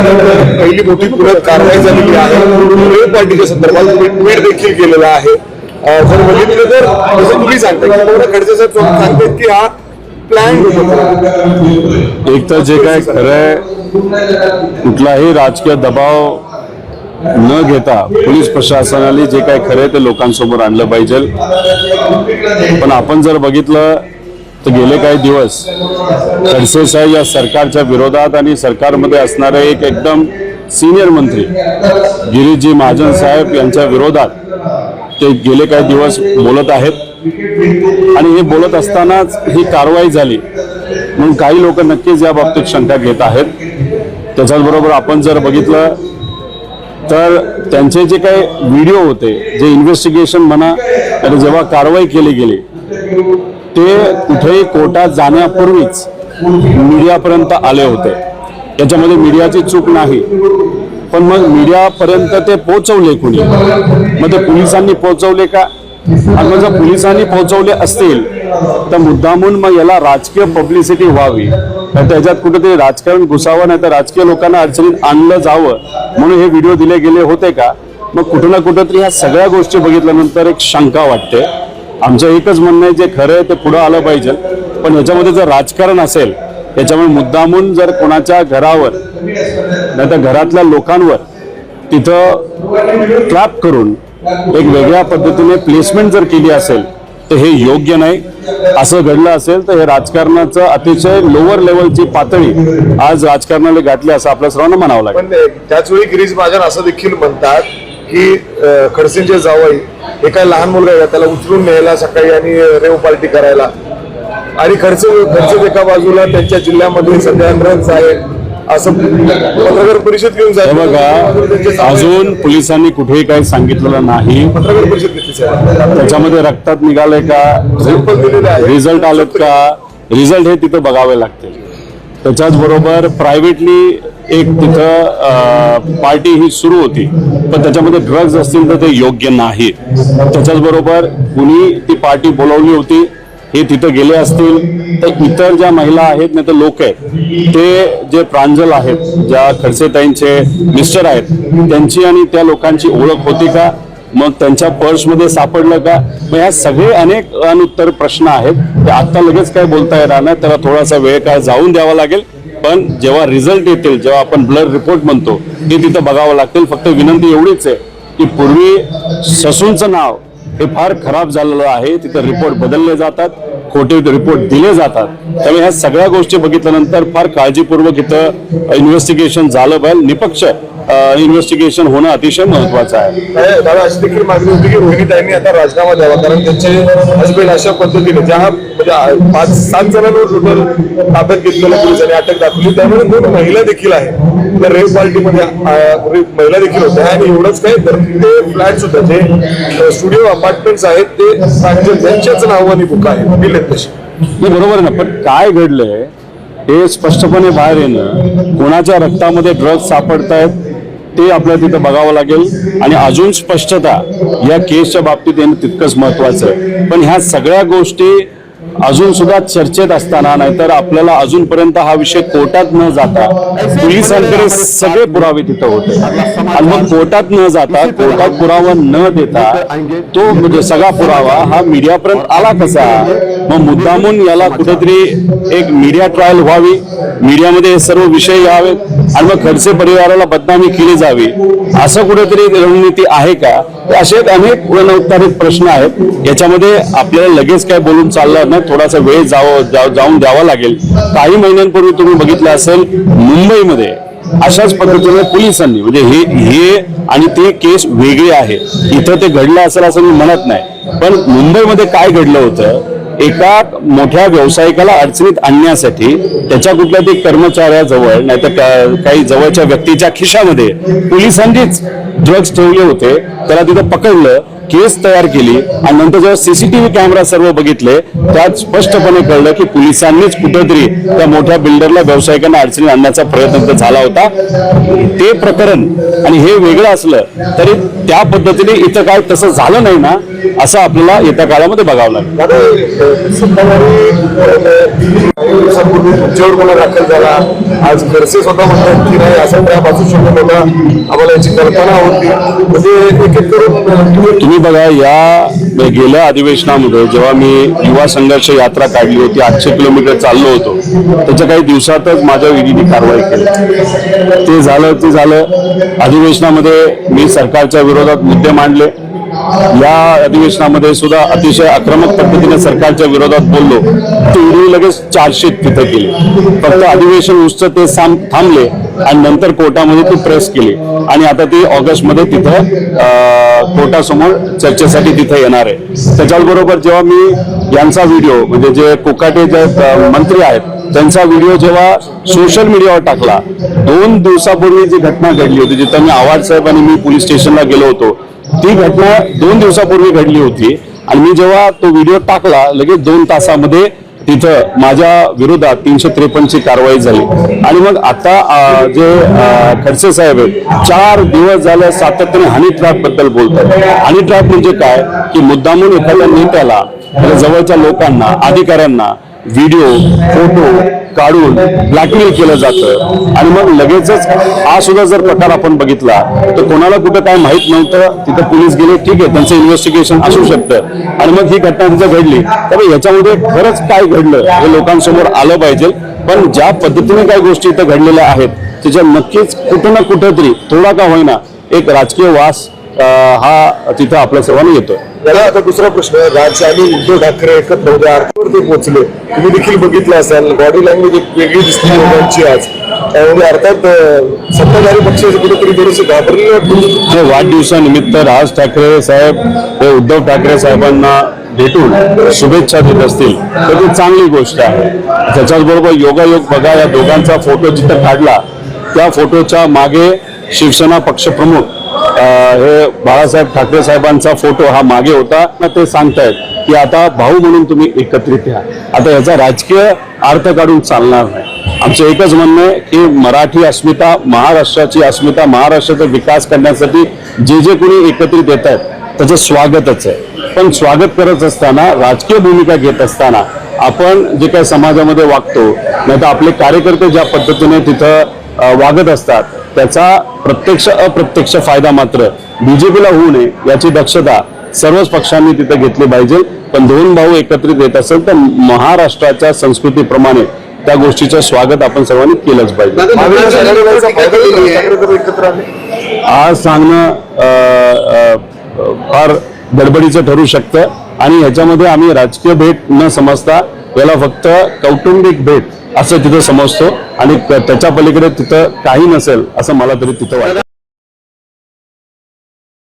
पहिली मोठी पुण्यात कारवाई झालेली आहे. वेळ पार्टीच्या संदर्भात तुम्ही ट्विट देखील केलेला आहे. म्हणजे जर बघितलं तर जसं तुम्ही सांगता खडसे साहेब सांगतात की हा प्लॅन एक तर जे काय खरंय कुठलाही राजकीय दबाव न घेता पोलीस प्रशासनाने जे काय खरंय ते लोकांसमोर आणलं पाहिजे. पण आपण जर बघितलं तर गेले काही दिवस खडसे साहेब या सरकारच्या विरोधात आणि सरकारमध्ये असणारे एक एकदम सिनियर मंत्री गिरीशजी महाजन साहेब यांच्या विरोधात ते गेले काही दिवस बोलत आहेत. आणि हे बोलत असतानाच ही कारवाई झाली. म्हणून काही लोक नक्कीच या बाबतीत शंका घेत आहेत. त्याच्याचबरोबर आपण जर बघितलं तर त्यांचे जे काही व्हिडिओ होते जे इन्व्हेस्टिगेशन म्हणा आणि जेव्हा कारवाई केली गेली ते कुठेही कोर्टात जाण्यापूर्वीच मीडियापर्यंत आले होते. त्याच्यामध्ये मीडियाची चूक नाही. पण मग मीडियापर्यंत ते पोहोचवले कुणी? मग ते पोलिसांनी पोहोचवले का? आणि मग जर पोलिसांनी पोहोचवले असतील तर मुद्दामून मग याला राजकीय पब्लिसिटी व्हावी. तर त्याच्यात कुठेतरी राजकारण घुसावं नाही तर राजकीय लोकांना अडचणीत आणलं जावं म्हणून हे व्हिडिओ दिले गेले होते का? मग कुठं ना कुठंतरी ह्या सगळ्या गोष्टी बघितल्यानंतर एक शंका वाटते. आमचं एकच म्हणणं आहे जे खरं आहे ते पुढं आलं पाहिजे. पण याच्यामध्ये जर राजकारण असेल त्याच्यामुळे मुद्दामून जर कोणाच्या घरावर नाही तर घरातल्या लोकांवर तिथं ट्रॅप करून एक वेगळ्या पद्धतीने प्लेसमेंट जर केली असेल तर हे योग्य नाही. असं घडलं असेल तर हे राजकारणाचं अतिशय लोअर लेवलची पातळी आज राजकारणाला गाठली असं आपल्या सर्वांना म्हणावं लागेल. त्याच वेळी गिरीश महाजन असं देखील म्हणतात की खडसेंचे जावई हे काय लहान मुलगा आहे? त्याला उचलून न्यायला सकाळी आणि रेव पार्टी करायला आणि खर्च खर्च एका बाजूला त्यांच्या जिल्ह्यामध्ये सध्या ड्रग्ज आहे असं पत्रकार परिषद घेऊन जायचं बघा अजून पोलिसांनी कुठेही काही सांगितलेलं नाही पत्रकार परिषद. त्याच्यामध्ये रक्तात निघाले का. रिझल्ट आलेत का रिझल्ट हे तिथं बघावे लागतील त्याच्याच बरोबर प्रायव्हेटली एक तिथं पार्टी ही सुरू होती. पण त्याच्यामध्ये ड्रग्ज असतील तर ते योग्य नाही त्याच्याच बरोबर कुणी ती पार्टी बोलवली होती हे तिथं गेले असतील तर इतर ज्या महिला आहेत नाही तर लोक आहेत ते जे प्रांजल आहेत ज्या खडसेताईंचे मिस्टर आहेत त्यांची आणि त्या लोकांची ओळख होती का? मग त्यांच्या पर्समध्ये सापडलं का? मग ह्या सगळे अनेक अनुत्तर प्रश्न आहेत. ते आत्ता लगेच काय बोलता येणार नाही. त्याला थोडासा वेळ काय जाऊन द्यावा लागेल. पण जेव्हा रिझल्ट येतील जेव्हा आपण ब्लड रिपोर्ट म्हणतो ते तिथं बघावं लागतील. फक्त विनंती एवढीच आहे की पूर्वी ससूंचं नाव हे फार खराब झालेलं आहे. तिथं रिपोर्ट बदलले जातात. खोटे रिपोर्ट दिले जातात. त्यामुळे ह्या सगळ्या गोष्टी बघितल्यानंतर फार काळजीपूर्वक इथं इन्व्हेस्टिगेशन झालं पाहिजे. निपक्ष इन्व्हेस्टिगेशन होणं अतिशय महत्वाचं आहे. दादा अशी देखील मागणी होती की रोहितांनी आता राजीनामा द्यावा कारण त्यांचे हजबंड अशा पद्धतीने ज्या म्हणजे पाच सात जणांवर टोटल ताब्यात घेतलेल्या पोलिसांनी अटक दाखवली. त्यामुळे दोन महिला देखील आहेत. तर रेप पार्टीमध्ये महिला देखील होत्या. आणि एवढंच काय तर ते फ्लॅट सुद्धा जे स्टुडिओ अपार्टमेंट्स आहेत ते प्रांजल त्यांच्याच नावाने बुक आहेत दिलेत तसे नाही. बरोबर आहे ना. पण काय घडलंय हे स्पष्टपणे बाहेर येणं कोणाच्या रक्तामध्ये ड्रग्ज आहेत ते आपल्याला तिथं बघावं लागेल. आणि अजून स्पष्टता या केसच्या बाबतीत येणं तितकंच महत्वाचं आहे. पण ह्या सगळ्या गोष्टी अजून सुद्धा चर्चेत असताना नाहीतर आपल्याला अजूनपर्यंत हा विषय कोर्टात न जाता पोलिसांकडे सगळे पुरावे तिथं होते. आणि मग कोर्टात न जाता कोर्टात पुरावा न देता तो म्हणजे सगळा पुरावा हा मीडियापर्यंत आला कसा? मग मुद्दामून याला कुठेतरी एक मीडिया ट्रायल व्हावी. मीडियामध्ये हे सर्व विषय यावेत आणि मग खडसे परिवाराला बदनामी केली जावी. असं कुठेतरी रणनीती आहे का? असे अनेक अनौपचारिक प्रश्न आहेत. याच्यामध्ये आपल्याला लगेच काय बोलून चाललं ना थोडासा वेळ जावं जाऊन द्यावा लागेल. काही महिन्यांपूर्वी तुम्ही बघितलं असेल मुंबईमध्ये अशाच पद्धतीने पोलिसांनी म्हणजे हे हे आणि ते केस वेगळी आहे इथं ते घडलं असेल असं मी म्हणत नाही. पण मुंबईमध्ये काय घडलं होतं? एका मोठ्या व्यावसायिकाला अडचणीत आणण्यासाठी त्याच्या कुठल्या तरी कर्मचाऱ्याजवळ नाहीतर काही जवळच्या व्यक्तीच्या खिशामध्ये पोलिसांनीच ड्रग्ज ठेवले होते. त्याला तिथं पकडलं. केस तयार केली आणि नंतर जेव्हा सीसीटीव्ही कॅमेरा सर्व बघितले त्यात स्पष्टपणे कळलं की पोलिसांनीच कुठेतरी त्या मोठ्या बिल्डरला व्यावसायिकांना अडचणी आणण्याचा प्रयत्न झाला होता. ते प्रकरण आणि हे वेगळं असलं तरी त्या पद्धतीने इथं काय तसं झालं नाही ना असं आपल्याला येत्या काळामध्ये बघावं लागेल. दिवसांपूर्वी तुमच्यावर गुन्हा दाखल झाला. आज खडसे स्वतः म्हणतात की नाही असा ट्रॅप असू शकत होता. आम्हाला याची कल्पना होती. म्हणजे एक एक करून तुम्ही तुम्ही बघा या गेल्या अधिवेशनामध्ये जेव्हा मी युवा संघर्ष यात्रा काढली होती आठशे किलोमीटर चाललो होतो त्याच्या काही दिवसातच माझ्या ईडीने कारवाई केली. ते झालं ते झालं. अधिवेशनामध्ये मी सरकारच्या विरोधात मुद्दे मांडले. या अधिवेशनामध्ये सुद्धा अतिशय आक्रमक पद्धतीने सरकारच्या विरोधात बोललो. ते ईडी लगेच चार्जशीट तिथे केली. फक्त अधिवेशन उच्च ते थांबले. आणि नंतर कोर्टामध्ये ती प्रेस केली. आणि आता ती ऑगस्टमध्ये तिथं कोर्टासमोर चर्चेसाठी तिथे येणार आहे. त्याच्याबरोबर जेव्हा मी यांचा व्हिडिओ म्हणजे जे कोकाटे जे मंत्री आहेत त्यांचा व्हिडिओ जेव्हा सोशल मीडियावर टाकला दोन दिवसापूर्वी जी घटना घडली होती जिथं मी आवाज साहेब आणि मी पोलीस स्टेशनला गेलो होतो ती घटना दोन दिवसापूर्वी घडली होती. आणि मी जेव्हा तो व्हिडिओ टाकला लगेच दोन तासामध्ये तिथं माझ्या विरोधात तीनशे त्रेपन्नची कारवाई झाली. आणि मग आता जे खडसे साहेब आहेत चार दिवस झाले सातत्याने हनी ट्रॅपबद्दल बोलतात. हनी ट्रॅप म्हणजे काय? की मुद्दामून एखाद्या नेत्याला म्हणजे जवळच्या लोकांना अधिकाऱ्यांना व्हिडिओ फोटो काढून ब्लॅकमेल केलं जातं. आणि मग लगेचच हा सुद्धा जर प्रकार आपण बघितला तर कोणाला कुठं काय माहीत नव्हतं तिथं पोलीस गेले ठीक आहे त्यांचं इन्व्हेस्टिगेशन असू शकतं. आणि मग ही घटना तिथं घडली. त्यामुळे याच्यामध्ये खरंच काय घडलं हे लोकांसमोर आलं पाहिजे. पण ज्या पद्धतीने काही गोष्टी इथं घडलेल्या आहेत त्याच्या नक्कीच कुठं ना कुठं तरी थोडा का होईना एक राजकीय वास हा तिथं आपल्या सर्वांना येतोय. त्याला आता दुसरा प्रश्न राज आणि उद्धव ठाकरे एकत्र होते आरतीवर ते पोहोचले. तुम्ही देखील बघितलं असाल बॉडी लँग्वेज एक वेगळी दिसते दोघांची आज. त्यामध्ये अर्थात सत्ताधारी पक्षाचे कुठेतरी थोडेसे घाबरले वाढदिवसानिमित्त राज ठाकरे साहेब हे उद्धव ठाकरे साहेबांना भेटून शुभेच्छा देत असतील तर ती चांगली गोष्ट आहे. त्याच्याचबरोबर योगायोग बघा या दोघांचा फोटो जिथं काढला त्या फोटोच्या मागे शिवसेना पक्षप्रमुख हे बाळासाहेब ठाकरे साहेबांचा फोटो हा मागे होता. ना ते सांगतायत की आता भाऊ म्हणून तुम्ही एकत्रित या. आता याचा राजकीय अर्थ काढून चालणार नाही. आमचं एकच म्हणणं आहे की मराठी अस्मिता महाराष्ट्राची अस्मिता महाराष्ट्राचा विकास करण्यासाठी जे जे कोणी एकत्रित येत आहेत त्याचं स्वागतच आहे. पण स्वागत करत असताना राजकीय भूमिका घेत असताना आपण जे काही समाजामध्ये वागतो नाही तर आपले कार्यकर्ते ज्या पद्धतीने तिथं वागत असतात त्याचा प्रत्यक्ष अप्रत्यक्ष फायदा मात्र बीजेपीला होऊ नये याची दक्षता सर्वच पक्षांनी तिथे घेतली पाहिजे. पण दोन भाऊ एकत्रित येत असेल तर महाराष्ट्राच्या संस्कृतीप्रमाणे त्या गोष्टीचं स्वागत आपण सर्वांनी केलंच पाहिजे. आज सांगणं अ, अ, फार गडबडीचं ठरू शकतं. आणि ह्याच्यामध्ये आम्ही राजकीय भेट न समजता याला फक्त कौटुंबिक भेट असं तिथं समजतो. आणि त्याच्या पलीकडे तिथं काही नसेल असं मला तरी तिथं वाटतं.